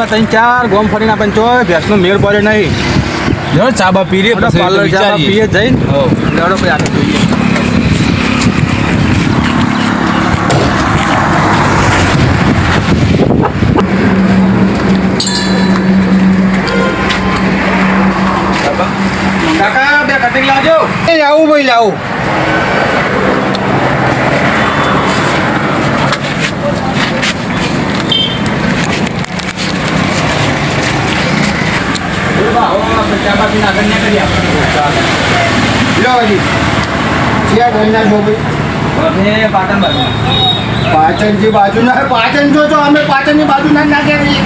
સો ત્રણ ચાર ગોમ ફરીને આપણે ચો ભેંસનો મેળ પડે નહીં. જો ચા બા પી રે આપણે પછી પાર્લર ચા પીએ જઈને. લેવડો પછી આગળ જોઈએ. કાકા બે કટિંગ લાવજો. એ આવું ભાઈ લાવું. લો હજી ક્યાં ઘરના છો ભાઈ? પાચનની બાજુના પાચન જો છો અમે પાચનની બાજુના જ નાખ્યા છીએ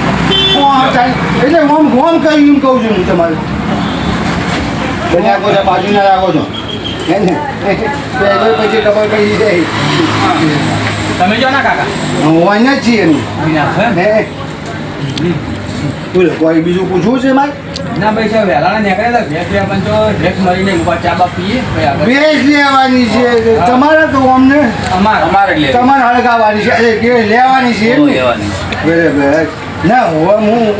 એટલે હું હોમ કરી એમ કહું છું હું તમારે બને રાખો બાજુ ના રાખો છો. હે ને? પછી ખબર પડી જાય. તમે જો ના કાકા. હોવાને જ છીએ હે. બોલો કોઈ બીજું પૂછવું છે મારે? ના ભાઈ સાહેબ વહેલા નીકળે ભેંસ લેવા પણ તો ભેંસ મળીને ઊભા ચા બા પીએ. ભેજ લેવાની છે. તમારે તો અમને? અમાર. અમારે લે તમારે હળગાવાની છે. લેવાની છે એમ ને? બરાબર ના હવે હું.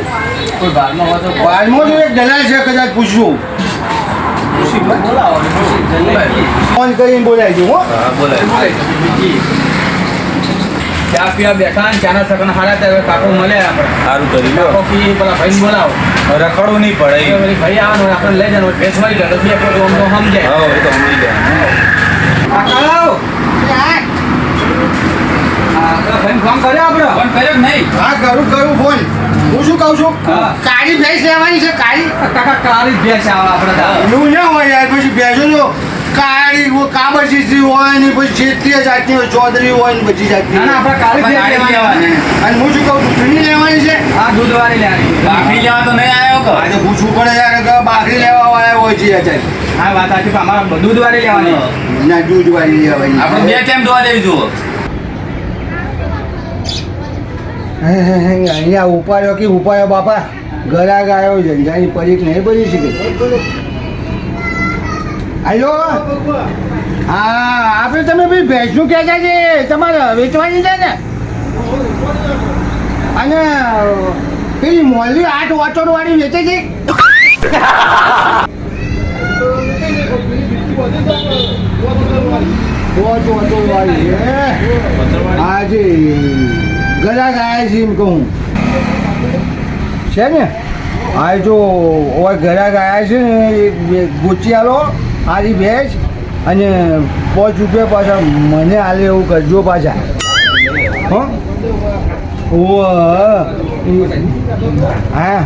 કોઈ બારમાં હોય તો બારમાં તો એક દલાલ છે કદાચ પૂછવું ફોન કરીને બોલાવી દઉં હો. ચા પીવા બેઠા ને ચાના સકન હારા ત્યારે કાકો મળે આપણે. સારું કરી લો કોફી પેલા ભાઈને બોલાવો. રખડવું નહીં પડે ભાઈ આવવાનું હોય, આપણે લઈ જવાનું ભેંસ મરી જાય તો બે પોતે આમ તો સમજાય. હા એ તો સમજી જાય ફોન કર્યો આપણે? ફોન કર્યો નહીં? હા કરું કરું ફોન. હું શું કહું છું. કાળી ભેંસ લેવાની છે કાળી. કાકા કાળી ભેંસ આવે આપણે. એવું ના હોય યાર પછી ભેંસો જો. કાળી હોય, કાબર ચીચી હોય ને પછી છેત્રીય જાતની હોય ચૌધરી હોય ને બધી જાતની ના આપણે કાળી લેવાની. અને હું શું કહું છું ઠંડી લેવાની છે? હા દૂધવાળી લેવાની. બાકરી લેવા તો નહીં આવ્યો કે? આજે પૂછવું પડે યાર કે બાકરી લેવા વાળા હોય છે અત્યારે. હા વાત સાચી પણ અમારે દૂધવાળી લેવાની. ના દૂધવાળી લેવાની. આપણે બે ટાઈમ ધોવા દેવી જુઓ? અહીંયા ઉપાડ્યો કે ઉપાડ્યો બાપા? ગરા ગાયો જંજાની પરીખ નહીં બની શકે. હાલો. હા, આપણે તમે ભાઈ ભેંસનું કહેતા છે, તમારે વેચવાની છે ને? અને, પેલી મોલી આઠ ઓટો વાળી વેચે છે? આજે ગરા ગાયા છે એમ કહું. છે ને? આ જો ગરા ગાયા છે ને એક ગોચી આલો. આરી ભેજ અને પાંચ રૂપિયા પાછા મને આલે એવું કરજો પાછા. હં? ઓ હા.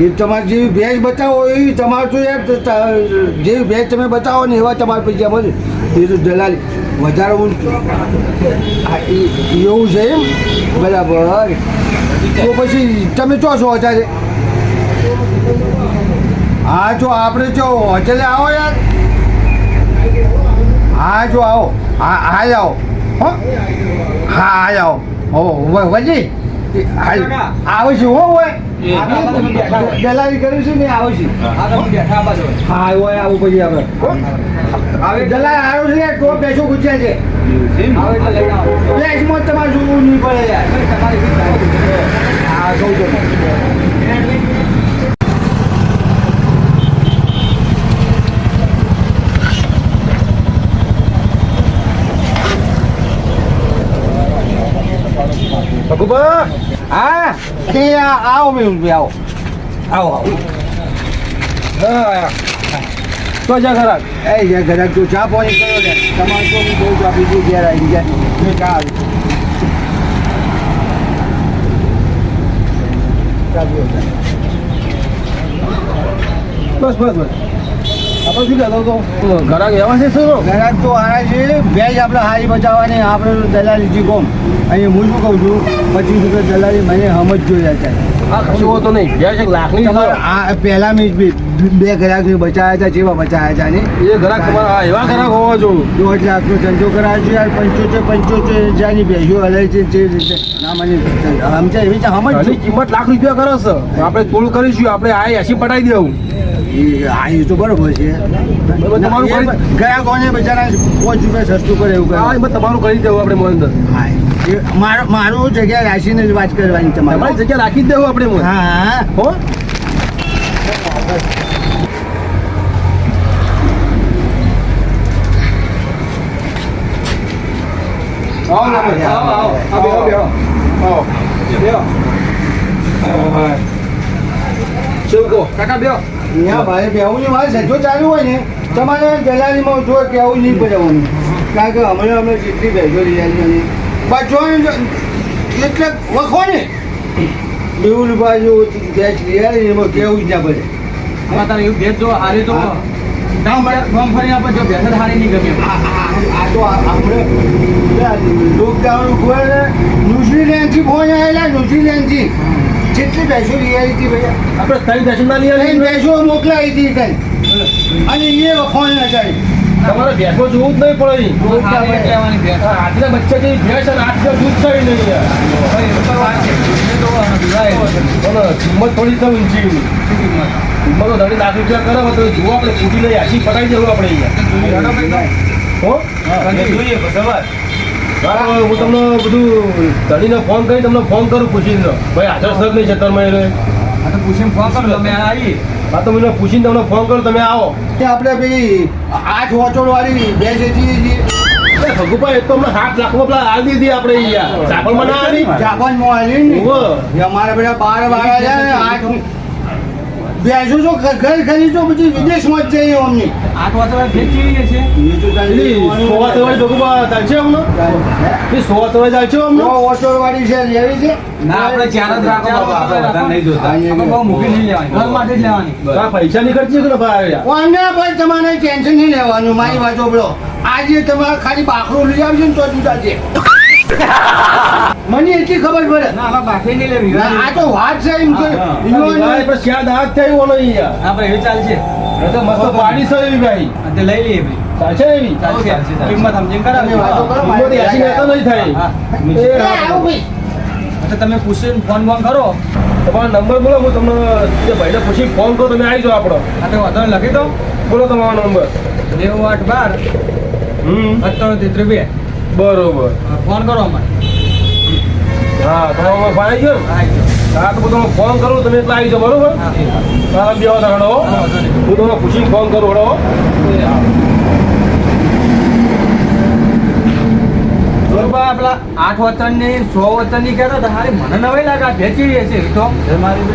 એ તમારે જેવી ભેજ બતાવો એવી તમારે તો યાર ત- ત- જેવી ભેજ તમે બતાવો ને એવા તમારે પૈસા મળે. એ તો દલાલી. વધારે હું એ- એવું છે એમ? બરાબર. તો પછી તમે ચો છો અત્યારે? હા જો આપણે જો હોટેલે આવો યાર. હા જો આવો. હા હા આવો. હો? હા હા આવો. હો વજી આવે છે હો હોય. દલાલી કર્યું છે ને આવે છે. હા હોય આવું પછી આપણે હવે દલાલ આવ્યો છે તો પેસો પૂછ્યા છે. તમારે જોવું નહીં પડે યાર. હા કહું છું ભગુભા હા તે આ- આવો મેં આવો આવો આવો હા તો જા ઘરાક એ જા ઘરાક તું ચા પાણી કરો ને તમારે તો હું બહુ ચા પીધી ઘેર આવી ગયા મેં ચા આવી ચા પીવો ચા. બસ બસ બસ આપણે શું કહેતો હતો? ઘરાક એવા છે શું ઘરાક તો આના છે. ભેજ આપણે હારી બચાવવાની આપણે દલાલી જી કોમ. અહીં હું શું કહું છું? પચીસ રૂપિયા દલાલી મને સમજ જોઈએ હા કશું તો નહીં. બે એક લાખની આ પહેલા મેં બે બે ગ્રાહકને બચાવ્યા હતા જેવા બચાવ્યા હતા ને? એ ઘરાક તમારા એવા ઘરાક હોવા જોઈએ. દોઢ લાખનો ધંધો કરાવે છે યાર પંચોતેર પંચોતેર હજારની ભેંસો હલે છે જે રીતે. ના મને સમજાય એવી સમજ કિંમત લાખ રૂપિયા કરો છે આપણે થોડું કરીશું આપણે આ એસી પટાવી દેવું. એ હા એ તો બરોબર છે ગયા કોને બિચારા પાંચ રૂપિયા સસ્તું કરે એવું હા કરે તમારું કરી દેવું આપણે મોહન હા એ મારું મારું જગ્યા રાખીને જ વાત કરવાની તમારે જગ્યા રાખી જ દેવું આપણે હા હા આવો આવો, આવો. આવો. બેહો. શું કહો? કાકા બેહો. અહીંયા ભાઈ બેહુની વાત સજો ચાલુ હોય ને તમારે ગલાલીમાં જો કેવું નહીં પડવાનું કારણ કે હમણાં હમણાં જેટલી બેસો લીધી બચવાનું એટલે વખો ને. બેવું બાજુ ગેસ લઈ એમાં કેવું જ ના પડે. હવે તારે એવું ભેજ જો હારી તો. ગામ ગામ ફરી આપણે જો હારી નહીં ગમે આ- તો આપણે લોકડાઉન ઉપર ન્યુઝીલેન્ડથી ફોન આવેલા ન્યુઝીલેન્ડથી. જેટલી ભેંસો લઈ આવી હતી ભાઈ આપણે ત્રણ દશમના લઈ આવી ભેંસો બેસો મોકલાવી હતી કઈ અને એ વખોણ ના જાય. તમારે ભેંસો જોવું જ નહીં પડે આજના બચ્ચા જેવી ભેંસ અને આજના દૂધ થઈ નહીં તો તો કિંમત થોડી છે ઊંચી. કિંમત? તો ધણી લાખ રૂપિયા કરે તો જુઓ આપણે ફૂટી લઈ આખી પટાઈ દેવું આપણે અહીંયા. હો? અને જોઈએ બરાબર હા, હું તમને બધું ધણીને ફોન કરી તમને ફોન કરું પૂછીને. ભાઈ હાજર સર નહીં છે ત્રણ મહિને આ તો પૂછીને ફોન કરો તમે આવી હા તો મને પૂછીને તમને ફોન કરો તમે આવો. આપણે પેલી આઠ વોચોડ વાળી બે જેથી એ ભગુભાઈ એ તો હમણાં સાત લાખમાં પેલા હાલ દીધી આપણે અહીંયા. સાકળમાં ના આવી જાપાનમાં આવી અમારે બધા બાર બાર આઠ બેસો છો ઘર ખરી ખરીદો પછી વિદેશમાં જ જઈએ અમને. આઠ ભેજ કેવી છે તો સોવા સવારી ભગુભા ચાલશે હમણાં એ સોવા સવારી ચાલશે સો હમણાં? વાળી છે લેવી છે? ના આપણે ચાર જ રાખો આપણે વધારે નહીં જોતા. અમે બહુ મૂકી નહીં લેવાની ઘર માટે જ લેવાની. આ પૈસા ની ખર્ચી કરો ભાઈ કોને ભાઈ તમારે ટેન્શન નહીં લેવાનું મારી વાત સાંભળો. આજે તમારે ખાલી બાકરો લઈ આવજો ને તો જુદા છે મને એટલી ખબર પડે. ના આમાં બાકી નહીં લેવી. આ તો વાત છે એમ કે હા, ભાઈ શ્યાદ હાથ થયું ઓલો અહીંયા આપણે એવી ચાલશે. તો મસ્ત પાડી છે એવી ભાઈ. તે લઈ લઈએ ભાઈ. ચાલશે એવી? ચાલશે. કિંમત સમજીને કરાવી તમે. કિંમત એસી નહીં એ એ આવું ભાઈ. પૂછીને ફોન ફોન કરો. તમારો નંબર બોલો હું તમને જે ભાઈને પૂછી ફોન કરો તમે આવી જાઓ આપણો. હા તો વાંધો લખી દો બોલો તમારો નંબર નેવું આઠ બાર હમ. સત્તાણું તેત્રીસ બે. બરોબર. ફોન કરો અમારે. હા તમારો આવી ગયો? હા, તો હું તમને ફોન કરું તમે એટલે આવી જાઓ બરોબર. હા બે વાર હડો. હું તમને પૂછીને ફોન કરું હડો. પેલા આઠ વચનની સો વચનની કહેતા હતા મને નવાઈ લાગે ભેચી છે તો મારી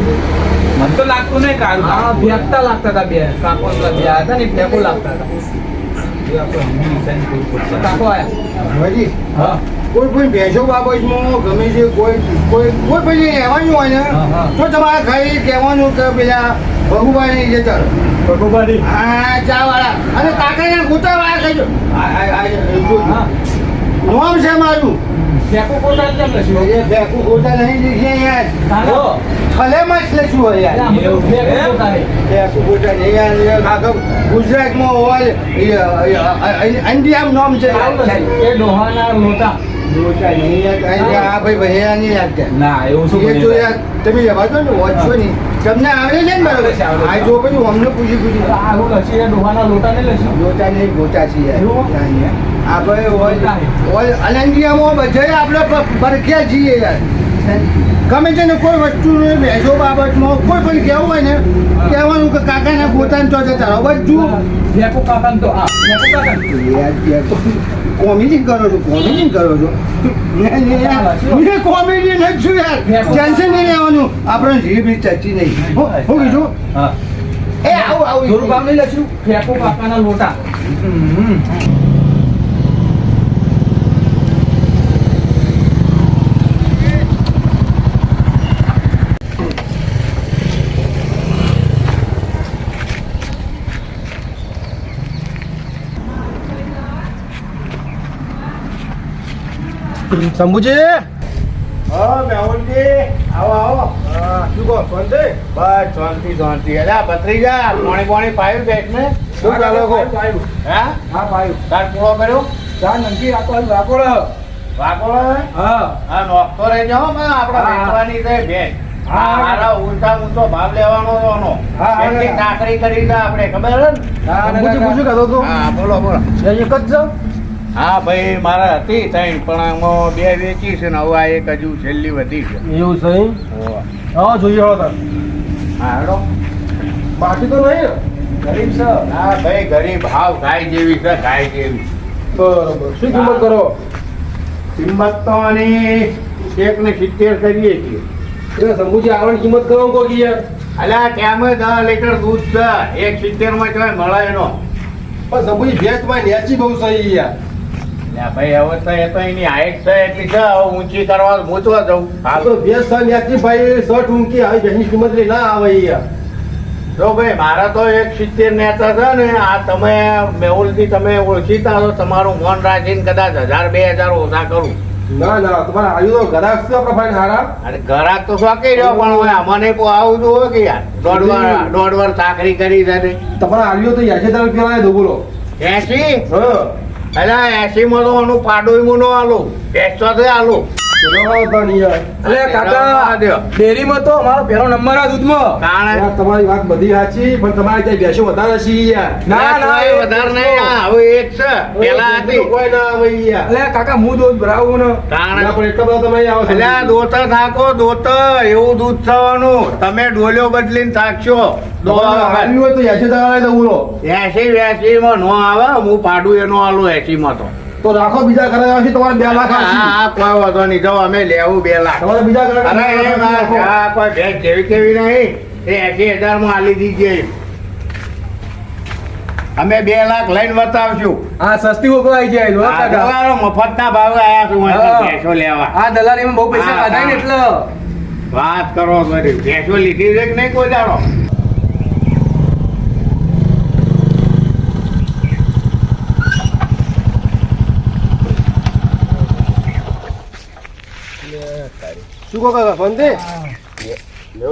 મને તો લાગતું નહીં આ ફેંકતા લાગતા હતા બે પેલા બે હતા ને ફેંકુ લાગતા હતા. કોઈ પણ ભેંસો બાબતમાં ગમે છે કોઈ કોઈ કોઈ પછી રહેવાનું હોય ને હા, હા. તો તમારે ખાલી કહેવાનું કે પેલા ભગુભાઈ ને જતા ભગુભાઈ હા ચા વાળા અને કાકાના કૂતા વાળા કહેજો નોમ છે મારું. ફેંકુ કોટા કેમ ભેંકું નહીં લીધે યાર ખલેમાં જ લખ્યું હોય યાર. ગુજરાતમાં હોય એ, નામ છે. લોટા તમને આવડે છે ને બરોબર. આ જો પછી અમને પૂછી પૂછી. લોટા ને લખ્યું નહીં ગોચા છે યાર. એવું? કાંઈ યાર. આપણે. હોય અલંગિયામાં બધે આપણે પરખ્યા છીએ યાર. ગમે છે ને કોઈ વસ્તુને ભેજો બાબતમાં કોઈ પણ કહેવું હોય ને કહેવાનું કે કાકાને પોતાને તો જતા રહો. બધું ફેંકુ કાકા તો આ ફેંકુ કાકા યાર યાર તો કોમેડી કરો છો કોમેડી કરો છો. મેં કોમેડી નથી છું યાર. ટેન્શન નહીં લેવાનું. આપણે જીવ બી ચર્ચી નહીં. હું હા એ આવું આવું. ગામ નહીં લખ્યું? ફેંકો કાકાના લોટા. શંભુજી. હા મેહુલજી આવો આવો. શું કહો શાંતિ? બસ શાંતિ શાંતિ. અલ્યા ભત્રીજા પાણી પાણી પાયું બેઠ ને શું ચાલો કો હા? હા પાયું. તાર પૂરો કર્યો? ચા નમકી રાખો રાખો વાકોળો. હા. હા નોખતો રહી જાઓ માં આપણે. વેચવાની છે મારા ઊંચો ભાવ લેવાનો હતો કરી આપણે ખબર કહેતો હતો હા બોલો બોલો. એક જ છે હા ભાઈ મારા હતી ત્રણ પણ આમાં બે વેચી છે ને હવે આ એક હજુ છેલ્લી વધી છે. એવું છે હા. જોઈએ હવે. હા હેડો. બાકી તો નહીં. ગરીબ છે? હા ભાઈ ગરીબ. ભાવ ગાય જેવી છે ગાય જેવી. બરોબર. શું કિંમત કરો? કિંમત તો આની એક ને સિત્તેર કરીએ છીએ. શંભુજી આવવાની કિંમત કરો કહો યાર? અલ્યા ત્યાં દસ લીટર દૂધ છે. એક સિત્તેરમાં મળે એનો. પણ શંભુજી ભેંસ તમારી નેચી બહુ સહી યાર. ભાઈ હવે તો એ તો એની હાઈટ છે એટલી છે હવે ઊંચી કરવા મૂચવા જવું આ તો ભેંસ સહ નેચી ભાઈ શર્ટ ઊંકી આવી ભેંસની કિંમત ના આવે જો ભાઈ મારા તો એક સિત્તેર નેતા છે ને આ તમે મેહુલથી તમે ઓળખીતા છો તમારું મન રાખીને કદાચ હજાર બે હજાર ઓછા કરું. ના ના તમારે આવ્યું તો ઘરાક છે આપણા ભાઈ હારા. અરે ઘરાક તો શોખી રહ્યો પણ હવે અમને કોઈ આવું તો હોય કે યાર. દોઢ વાર દોઢ વાર સાકરી કરી દે તમારે આવ્યો તો યાર છે રૂપિયા દો બોલો. એસી? હા. અલ્યા એસી માં તો આનું પાડું મુનો આલું એકસો તો આલું. ચલો તો નહીં યાર અલે કાકા ડેરીમાં તો અમારો પહેલો નંબર આ દૂધમાં. તમારી વાત બધી સાચી પણ તમારે ત્યાં ભેંસો વધારે છે યાર. ના, ના, એ એ વધારે નહીં હવે એક છે પેલા હતી. કોઈ ના આવે યાર. અલે કાકા હું દૂધ ભરાવું ને? તાણે. પણ એટલા બધા તમે આવો. છો. અલ્યા થાકો દોત એવું દૂધ થવાનું. તમે ડોલ્યો બદલીને થાકશો. આવ્યું હોય તો એસી વેસી માં નો આવે હું પાડું એનો આલું એસી માં તો. તો રાખો બીજા ઘરે છે તમારે બે લાખ હા. કોઈ વાંધો નહીં. જો અમે લેવું બે લાખ. તમારે બીજા ઘરે અરે એ વાત, કોઈ ભેંસ જેવી કેવી નહીં. એ એસી હજારમાં આલી દીજે અમે બે લાખ લઈને બતાવશું. હા સસ્તી આવી જાય લો દલાલો મફત ના ભાવે આયા છું હા. ભેંસો લેવા. આ દલાલીમાં બહુ પૈસા હા, કાઢાય ને એટલે. વાત કરો બધી. ભેંસો લીધી છે કે નહીં કોઈ દાડો? શું કહો કાકા શાંતિ?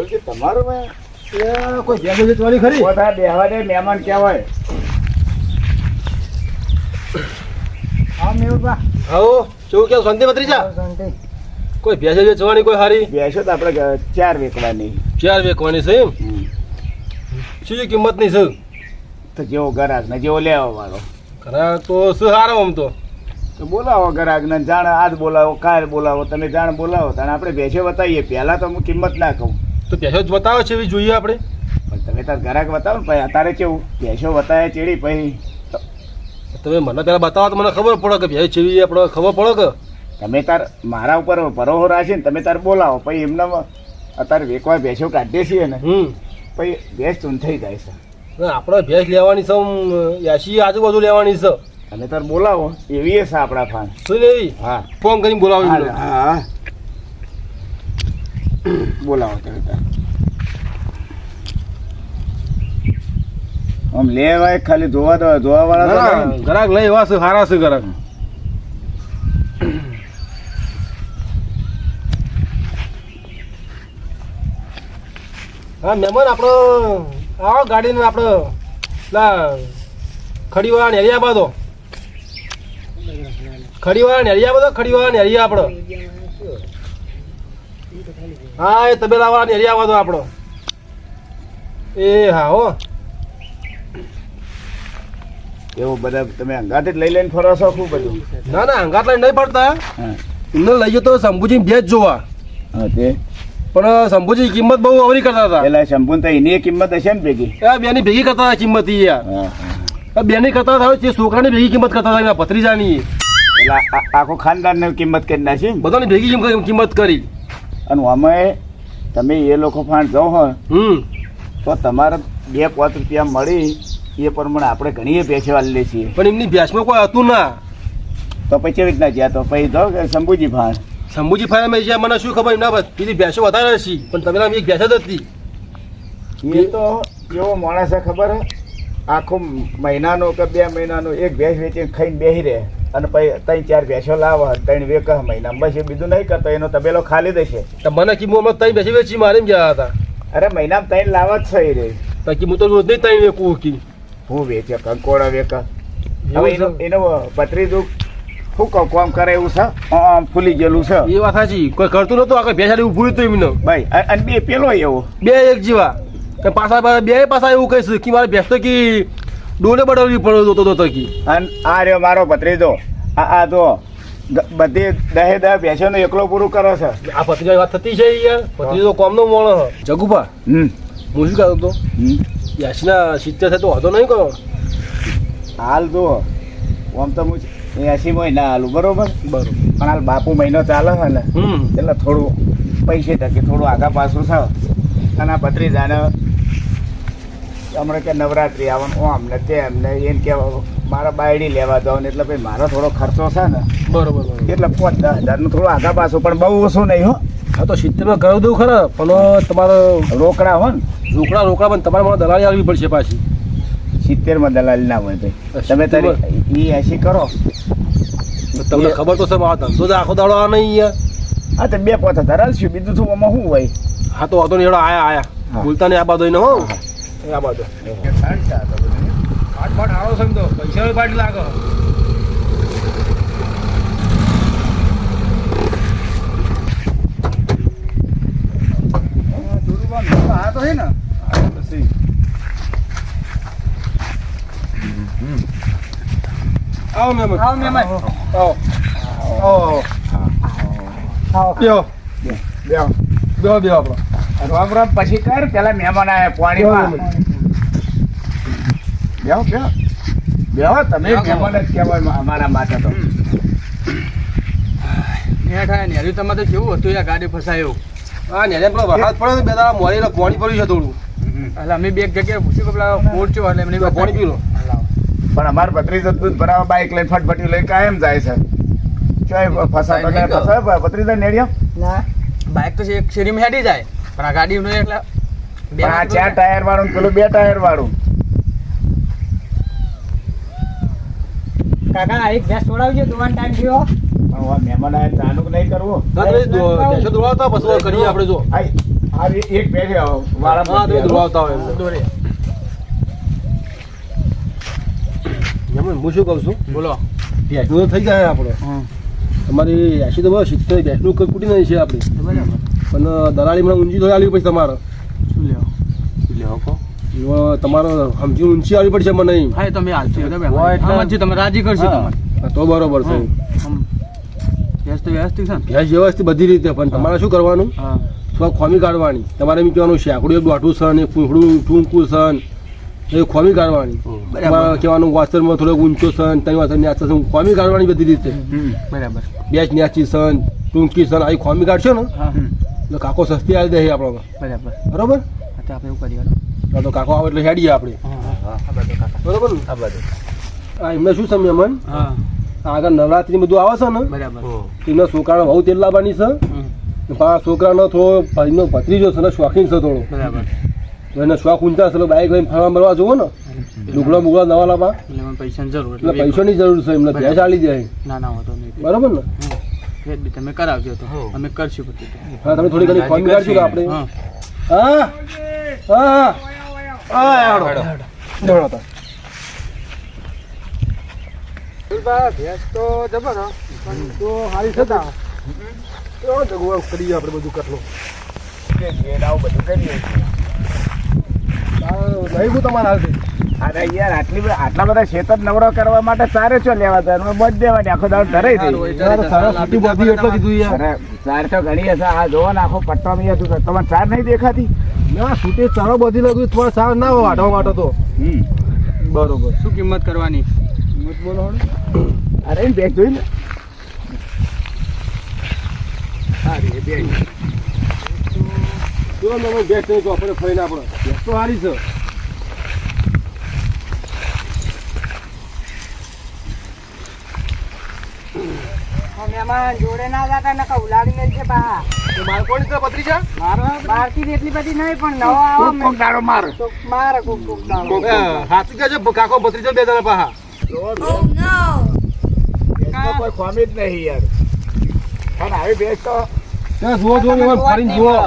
છે તમારું મેં એ કોઈ ભેંસો વેચવાની ખરી બધા બેહવા દે મહેમાન કહેવાય હા મેહુલભા આવો શું કેવું શાંતિ ભત્રીજા? કોઈ ભેંસો વેચવાની કોઈ હારી? ભેંસો તો આપણે ચાર વેકવાની. ચાર વેકવાની છે એમ? શું છે કિંમતની છે? તો જેવો ગરાક ને જેવો લેવા વાળો ખરા તો શું હારો આમ તો. તો બોલાવો ગરાક ને જાણ આજ બોલાવો કાલ બોલાવો તમે જાણ બોલાવો તને આપણે ભેંસો બતાવીએ. પહેલાં તો હું કિંમત ના કહું. તો ભેંસો જ બતાવો છે એવી જોઈએ આપણે. પણ તમે તાર ગરાક બતાવો ને ભાઈ અત્યારે કેવું? ભેંસો બતાવે ચેડી પછી તમે મને પહેલાં બતાવો તો મને ખબર પડે કે ભેંસ ચેવી આપણે ખબર પડે કે? તમે તાર મારા ઉપર ભરોસો રાખીને તમે તાર બોલાવો. પછી એમને અત્યારે વેકવા ભેંસો કાઢીએ છીએ ને. પછી ભેંસ ચૂન થઈ જાય છે. આપણે ભેંસ લેવાની છે યાસી એસી આજુબાજુ લેવાની છે. તમે તાર બોલાવો એવી છે આપણા ફાન. શું લેવી હા. ફોન કરીને બોલાવો હા, બોલાવો તમે તાર. આમ લેવાય ખાલી જોવા દો ધોવા વાળા ના, નહીં લઈ એવા છે સારા છે ગ્રાહક હા મહેમાન આપણો આવો ગાડીને આપણે પેલા ખડીવાળા નેરિયા બાદો ખડીવાળા નેરિયા બધો ખડીવાળા નેરિયા આપણો. હા એ તબેલાવાળા નેરિયા બાદો આપણો. એ હા હો. એવું બધા તમે અંગાતે જ લઈ લઈને ફરો છો ખૂબ બધું? ના ના અંગાત લઈને નહીં ફરતા. એમને લઈ જતો શંભુજી શંભુજી ભેજ જોવા. હા તે. પણ શંભુજી કિંમત બહુ અવરી કરતા હતા. એટલે શંભુ તો એની કિંમત હશે ને ભેગી? હા બેની ભેગી કરતા હતા કિંમત યાર બેની કરતા હતા તે છોકરાની ભેગી કિંમત કરતા હતા એના ભત્રીજાની. આ- આખો ખાનદાનને કિંમત કરી નાખી બધાની ભેગી કિંમત કરી. અને અમે તમે એ લોકો ફાંડ જાઓ હમ. તો તમારે બે પાંચ રૂપિયા મળી એ પ્રમાણે આપણે ઘણી પૈસે લઈએ છીએ. પણ એમની ભેંસમાં કોઈ હતું ના. તો પછી કેવી રીતના ગયા તો પછી તો શંભુજી ફાંડ. શંભુજી ફાંડ મેં જ્યાં મને શું ખબર એમના પેલી ભેંસો વધારે હતી પણ તમે એક ભેંસ જ હતી. એ તો એવો માણસ ખબર? આખો મહિનાનો કે બે મહિનાનો એક ભેંસ વેચીને ખાઈને બેસી રહે. અને પછી ત્રણ ચાર ભેંસો લાવે ત્રણ વેક મહિનામાં બસ એ બીજું નહીં કરતો એનો તબેલો ખાલી દેશે. તો મને કીધું અમે ત્રણ ભેંસી વેચી મારી ગયા હતા. અરે મહિનામાં ત્રણ લાવવા જ એ રે બાકી હું તો રોજ નહીં ત્રણ વેકું કી હું વેચે કંકોડા વેક. હવે એનો એનો પતરી દુઃખ શું કહું કોમ કરે એવું છે? આમ ફૂલી ગયેલું છે. એ વાત સાચી. કોઈ કરતું નતું આગળ ભેંસાડી ઊભું હતું એમનો. ભાઈ અને બે પેલો એવો. બે એક જીવા. પાછા પાછા બે પાછા એવું કહીશું કે મારે ભેંસ તો કી ડોલે બડાવવી પડો હતો તો કી. અને આ રહ્યો મારો ભત્રીજો. આ આ તો બધી દહે દહ ને એકલો પૂરું કરે છે. આ પત્રિકા વાત થતી છે યાર. પત્રીજો કોમનો મોણ. જગુભા હમ. હું શું કહેતો હતો? હમ. યાસીના સિત્તેર થતો તો વાંધો નહીં કરો. હાલ તો આમ તો હું એસી મહિના હાલું બરોબર? બરોબર. પણ હાલ બાપુ મહિનો ચાલે છે ને હમ. એટલે થોડું પૈસે ટકે થોડું આગા પાછું છે અને આ ભત્રીજાને હમણાં કે નવરાત્રિ આવવાનું આમ ને તેમ ને એમ કે મારા બાયડી લેવા જાવ ને એટલે ભાઈ મારો થોડો ખર્ચો છે ને. બરોબર એટલે પાંચ દસ હજારનું થોડું આગા પાછું પણ બહુ ઓછું નહીં હો. હા તો સિત્તેરમાં કરાવી દઉં ખરા પણ તમારો રોકડા હો ને. રોકડા રોકડા પણ તમારે મને દલાલી આવવી પડશે પાછી. સિત્તેરમાં દલાલી ના હોય ભાઈ. તમે તારી એ એસી કરો. તમને ખબર તો છે મારો ધંધો તો આખો દાડો આ નહીં અહીંયા. હા તો બે પાંચ હજાર હાલશું બીજું શું આમાં શું હોય? હા તો વાંધો નહીં આયા આયા. ભૂલતા નહીં આ બાજુ હો. આ બાજુ. પાટ પાટ હારો સમજો પૈસા પાટ લાગો. આ તો હે ને. આવો મેમ આવો મહેમાન. આવો. આવો. આવો બેહો. બ્યો બ્યો આપણો. રામ રામ પછી કર પેલા મહેમાન આવ્યા પાણીમાં. બેહો બેહો. બેહો તમે મહેમાન જ કહેવાય અમારા માટે તો. નેઠા થાય ને હજુ તમારે તો કેવું હતું યાર ગાડી ફસાયો? હા ને પણ વરસાદ પડે ને બે દાડા મોરી ને પાણી પડ્યું છે થોડું. એટલે અમે બે જગ્યાએ પૂછ્યું કે પેલા પહોંચ્યો એટલે એમને પાણી પીલો પણ અમાર ભત્રીજો દૂધ ભરાવા બાઈક લઈને ફટફટી લઈ કાયમ જાય છે. ચોય ફસાય. ફસાય ભત્રીજા નેડિયો. ના. બાઇક તો છે એક શેરીમાં હેડી જાય. પણ આ ગાડી નું એટલે બે આ ચાર ટાયર વાળું પેલું બે ટાયર વાળું કાકા એક ગેસ છોડાવજો દુવાન ટાઈમ થયો. મહેમાન આવ્યા ચાલુ નહીં કરવું. દોડાવતા પછી કરીએ આપણે જો. આય, આ એક છે વાળા દોડાવતા હોય. દોરે હું શું કહું છું? બોલો. ભેંસનું તો થઈ જાય આપણે. તમારી એસી તો બસ સિત્તેર ભેંસનું કંઈ કૂટી નહીં છે આપણી. બરાબર. પણ દલાલી મને ઊંચી થોડી આવી પડશે તમારે. શું લેવો? શું લેવો કહો? તમારે સમજી ઊંચી આવવી પડશે મને નહીં હા તમે હાલશો તમે તમે રાજી કરશો તમારે. તો બરોબર છે. ગેસ વ્યવસ્થિત છે ભેંસ વ્યવસ્થિત બધી રીતે પણ તમારે શું કરવાનું? હા. ખોમી કાઢવાની? તમારે એમ કહેવાનું શેકડું એક દોઢું સન એક ફૂંફડું ટૂંકું સન એ ખોમી કાઢવાની. તમારે કહેવાનું વાસણમાં થોડોક ઊંચો સન ત્રણ વાસણ ન્યાચા સન ખોમી કાઢવાની બધી રીતે. બરાબર. બેચ ન્યાચી સન ટૂંકી સન આવી ખોમી કાઢશો ને હા એટલે કાકો સસ્તી આવી દે આપણો બરાબર. બરાબર? હા તો આપણે એવું કરીએ હા તો કાકો આવે એટલે હેડીએ આપણે. બરાબર? આ એમને શું સમય મન? આગળ નવરાત્રી બધું આવે છે ને? બરાબર. એમના છોકરાને બહુ તેલ લાવવાની છે. પાંચ પાછા છોકરાનો થોડો એમનો ભત્રીજો છે ને શોખીન છે થોડો. બરાબર. એને શોખ ઊંચા છે એટલે બાઈક લઈને ફરવા બરવા જુઓ ને. લુગડા મુગડા નવા લાવવા. પૈસા પૈસાની જરૂર એટલે એટલે પૈસાની જરૂર છે એમને ભેંસ આલી જાય ના ના બરાબર ને? બી તમે કરાવજો તો. અમે કરશું બધું હા તમે થોડી ઘણી ફોન કરજો આપણે. હા. હા. હા હા. હેડો. હેડો તો. ભેંસ તો જબર પણ તો હારી તો જગવા કરીએ આપણે બધું કટલું કે આવું બધું કરીએ. નહીં હું તમારે હાલ અરે યાર આટલી બધા આટલા બધા ખેતર નવરો કરવા માટે સારે છો લેવા જવાનું? બધ દેવાની આખો દાડો ધરાઈ દઈ સારા સિટી બધી એટલો કીધું યાર. સાર તો ઘણી હશે. આ જોવો ને આખો પટ્ટો અહીંયા હતું તમારે સાર નહીં દેખાતી? ના સુટી ચારો બધી લાગ્યું થોડો સાર ના હોય વાટવા માટે તો. હમ. બરોબર. શું કિંમત કરવાની? અરે એમ બેગ જોઈ ને સારી બેગ જો બેગ નહીં તો આપણે ફરીને આપણે બેગ તો સારી છે. મહેમાન જોડે ના જતા ને ઉલાડી મેલ બા. તો બાળકોની તો પત્રી છે? બહારથી એટલી બધી નહીં પણ નવો આવો કોક કોક દાડો માર. તો કોક કોક દાડો. સાચું કે છે? કાકો પત્રી છે બે જણા પાહા. બેગમાં કોઈ ખોમી જ નહીં યાર. અને આવી બેગ તો જુઓ જુઓ ફરીને જુઓ.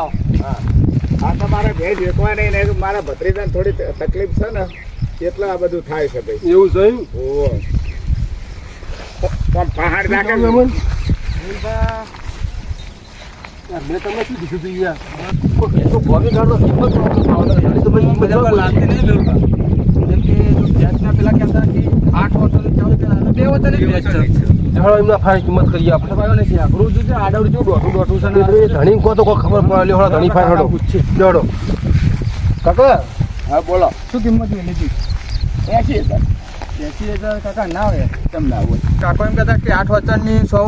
આ તો મારે ભેજ વેચવા નહીં ને મારા ભત્રીજાને થોડી તકલીફ છે ને એટલે આ બધું થાય છે ભાઈ. એવું છે એમ? પણ પહાડ રાખે મેં તમે શું કીધું તું કાઢો, કિંમત તો આપણે જેમ કે જો ભેંસના પેલા કહેતા કે આઠ છે. ચાલો, એમના ફાઇન કિંમત કરીએ આપણે. ભાઈઓ નથી આઘરું જો આડવડું જો દોઢું દોઢું છે ને ધણી કહો તો ખબર પડે હળો, ધણી ફાઇન હળો. હળો. કાકા હા બોલો શું કિંમત બેસી તો કાકા ના હોય કેમ ના હોય? કાકો એમ કહેતા કે આઠ વચનની સો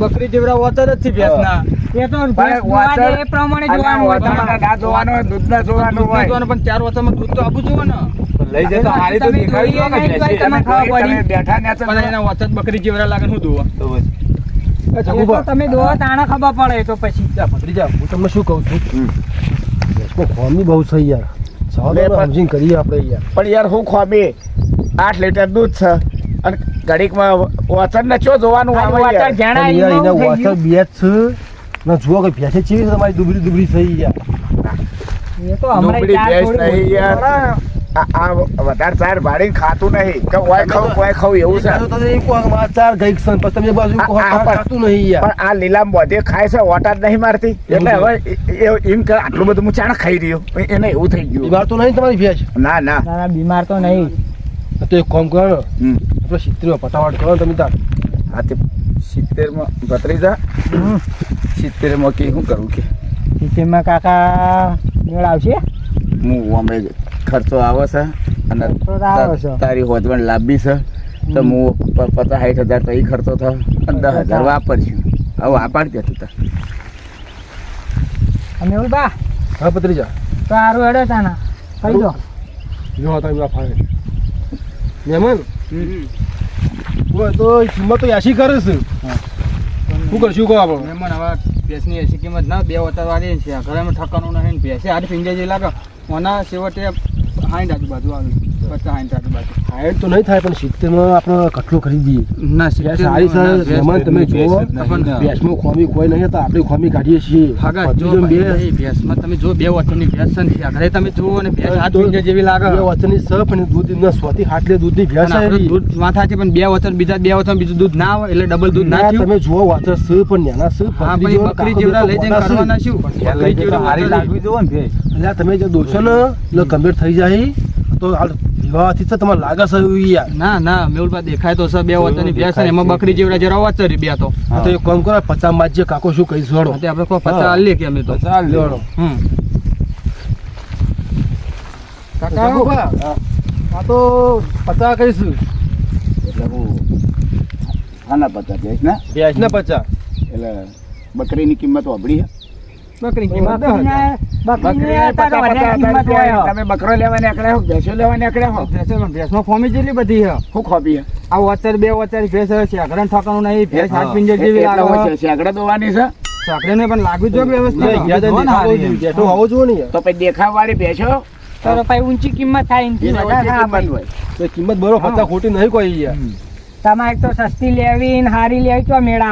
બકરી જેવડા વતર જ થી ભેંસ ના એ તો એ પ્રમાણે જોવાનું હોય તમારે. ના જોવાનું હોય, દૂધના જોવાનું દૂધ હોય. નાખવાનું પણ ચાર વચરમાં દૂધ તો આપવું જોવો ને લઈ જતો હારી તો જોઈએ જ નહીં તમે ખાવા પડી. બેઠા ને પણ એના વચર બકરી જેવરા લાગે હું દોવા તો બસ. એ એ તો જગુભા, તમે જોવો તાણે ખબર પડે તો પછી. જા, ભત્રીજા, હું તમને શું કહું છું. ખોમી બહુ છે યાર. પણ- સમજીને કરીએ આપણે યાર. પણ યાર હું ખોબી આઠ લીટર દૂધ છે. અને ઘડીકમાં વચન ને ચો જોવાનું આવે એના બે છે. ના જુઓ કે ભેંસે ચેવી છે તમારી દુબરી દુબરી થઈ યાર એ તો હમણાં ચાર થોડી નહીં યાર. આ વધારે ચાર ભાડી ખાતું નહીં. કે ઓય ખાવ ઓય ખાવ એવું છે. તો તમે કો આ ચાર ગઈક સન પછી તમે બાજુ પણ- ખાતું નહીં યાર. પણ આ લીલામ બધે ખાય છે ઓટા જ નહીં મારતી. એટલે હવે એમ કે આટલું બધું હું ચાણ ખાઈ રહ્યો. એને એવું થઈ ગયું. બીમાર તો નહીં તમારી ભેસ? ના ના. ના ના બીમાર તો નહીં. તો એક કામ કરો. આપણે સિત્તેરમાં પટાવાટ કરો તમે તાર. હા તે સિત્તેરમાં ભત્રીજા. સિત્તેરમાં કે શું કરું કે? સિત્તેરમાં કાકા મેળ આવશે? હું અમે ખર્ચો આવે છે અને તારી હોજવણ લાંબી છે. તો હું પચાસ સાઠ હજાર તો એ ખર્ચો થયો. અને દસ હજાર વાપરશું. હવે વાપર દે તું. તાર અમે એવું બા હા ભત્રીજા. તો સારું હેડો તાના. કહી દો જો તમે ફાવે મહેમાન તો કિંમત તો એસી કરે છે. શું કરશું કહો આપણે? એમાં હવે ભેંસની એસી કિંમત ના, બે વતર વાળી છે. ઘરેમાં ઠકાનું નહીં ભેંસે આઠ પિંજે જે લાગે. ઓના છેવટે હાઈટ આજુબાજુ આવે. પચાસ તો નહીં થાય પણ સિત્તેરમાં આપણે કટલો ખરીદીએ ના સારી સર મહેમાન તમે જુઓ. ભેંસમાં ખોમી કોઈ નહીં તો આપણે ખોમી કાઢીએ છીએ. જો બે. ભાઈ, ભેંસમાં તમે જો બે વચનની ભેંસ છે ને ઘરે તમે જુઓ ને ભેંસ આઠ પિંજે જેવી લાગે. બે વચનની સ અને દૂધ સોથી હાટલે દૂધની ભેંસ અને. દૂધ માથા છે પણ બે વચન બીજા બે વચન બીજું દૂધ ના આવે એટલે ડબલ દૂધ ના તમે જુઓ વાચર સ પણ નાના સ પણ બકરી જેવડા લઈ જઈને કરવાના શું? બકરી જેવડા હારી લાગવી જોવો ને ભેંસ. એટલે આ તમે જે દોશો ને એટલે કમ્પ્લીટ થઈ જાય. તો હાલ તો તમારે લાગે છે યાર. ના ના મેહુલભા દેખાય તો છે બે વતનની ભેંસ ને એમાં બકરી જેવડા જરા વચરી બે તો. તો એક કામ કરો પચાસમાં જે કાકો શું કઈ છોડો હા, તે આપણે કોઈ પચાસ આલીએ કે અમે તો. હમ. કાકા આ તો પચાસ કહીશું. એટલે હું આના પચાસ ભેંસ ના? ભેંસ ના પચાસ. એટલે બકરીની કિંમત વાપરી છે. બકરી તમે બકરો લેવા નીકળ્યા હો ભેંસો લેવા નીકળ્યા હો. ભેંસમાં ભેંસમાં ફોમી જેટલી બધી હે શું ખોબી છે? આ વચર બે વચર ભેંસ છે ઘરણ ઠકાનું નહીં ભેંસ. હાથ પિંજર જેવી લાગે શેકડે દોવાની છે. સાંકળે ને પણ લાગુ જો વ્યવસ્થિત. બેઠો હોવો જોઈએ ને તો પછી દેખાવાળી ભેંસો? તો પછી ઊંચી કિંમત થાય તો કિંમત બરો પચાસ ખોટી નહીં કોઈ યાર તમારે તો સસ્તી લેવી ને હારી લેવી તો મેળ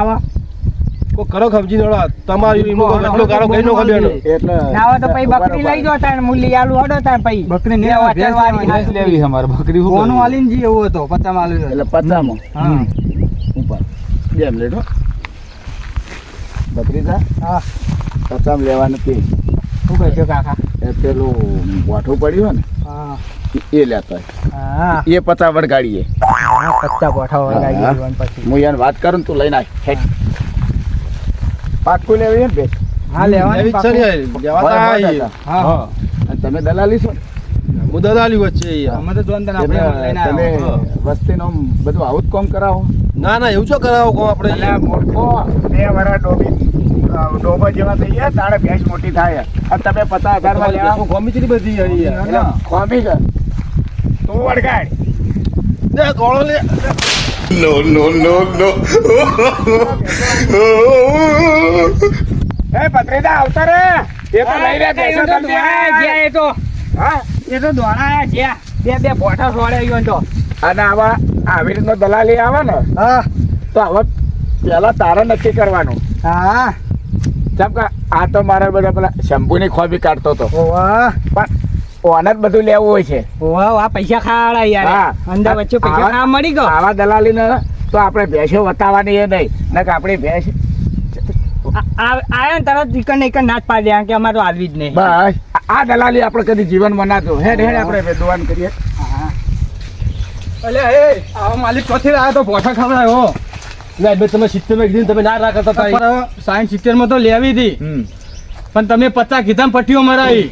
આવે કોઈ કરો ખબજી નડો તમારી ઇમો એટલો ગારો કઈ નો ખબર એટલે ના તો પછી બકરી લઈ જો તાણ મુલી આલુ હડો તાણ પછી. બકરી ને બે વચર ભેંસ લેવી અમાર બકરી કોનો આલીન જી એવો હતો પચાસ આલુ એટલે પચામાં. હા. ઉપર. બે મિનિટ બકરી બકરી હા. પચામ લેવાનું તે. શું કહેશો કાકા? એ પેલું વાઠો પડ્યું ને હા. એ લેતા હા. એ પચાવડ વળગાઈ હા. દેવાનું પછી. હું એને વાત કરું ને તું લઈને આય. પાક્કું લેવી ને ભેંસ? હા લેવાની. લેવા. હા. હા. તમે દલાલી છો? હું દલાલી વચ્ચે અમે તો જોન આપણે તમે વસ્તીનું બધું આવું જ કામ કરાવો. ના ના એવું છો કરાવો કહો આપણે યાર. બે વરા ડોબી ડોબા જેવા થઈ ગયા તાણે ભેંસ મોટી થાય. અને તમે પચાસ હજારમાં લેવા. બધી. ખોમી ગોળો લે. એ પત્રીદા આવતા રે. એ તો લઈ રહ્યા પૈસા એ તો તમને. દોડાયા એ તો. હા? એ તો દોડાયા ગયા બે બે બોઠા સોળે ગયો તો. અને આવા આવી રીતનો દલાલી આવે ને હા. તો હવે પેલા તારે નક્કી કરવાનું. હા. જેમ કે આ તો મારે બધા પેલા શંભુની ખોબી કાઢતો હતો. પણ ઓને જ બધું લેવું હોય છે. ઓવા આ પૈસા ખાવાળા યાર. હા. અંદર વચ્ચે પૈસા ખાવા મળી ગયો? આવા દલાલીને તો આપણે ભેંસો વતાવવાની એ નહીં. ને કે આપણી ભેંસ આયા ને તરત ઇકન ને ઈકણ નાચ પાડી દે કે અમારે તો આવી જ નહીં. બસ. આ- દલાલી આપણે કદી જીવનમાં ના જો હેડ હેડ આપણે દુવાન કરીએ. અલે એ આ માલિક કોથી આવ્યો તો ભોઠા ખવડાયો ના બે તમે સિત્તેરમાં કીધું તમે ના રાખતા હતા સાઈન સિત્તેરમાં તો લેવી હતી. પણ તમે પચાસ કીધા પટ્ટીઓ મરાવી.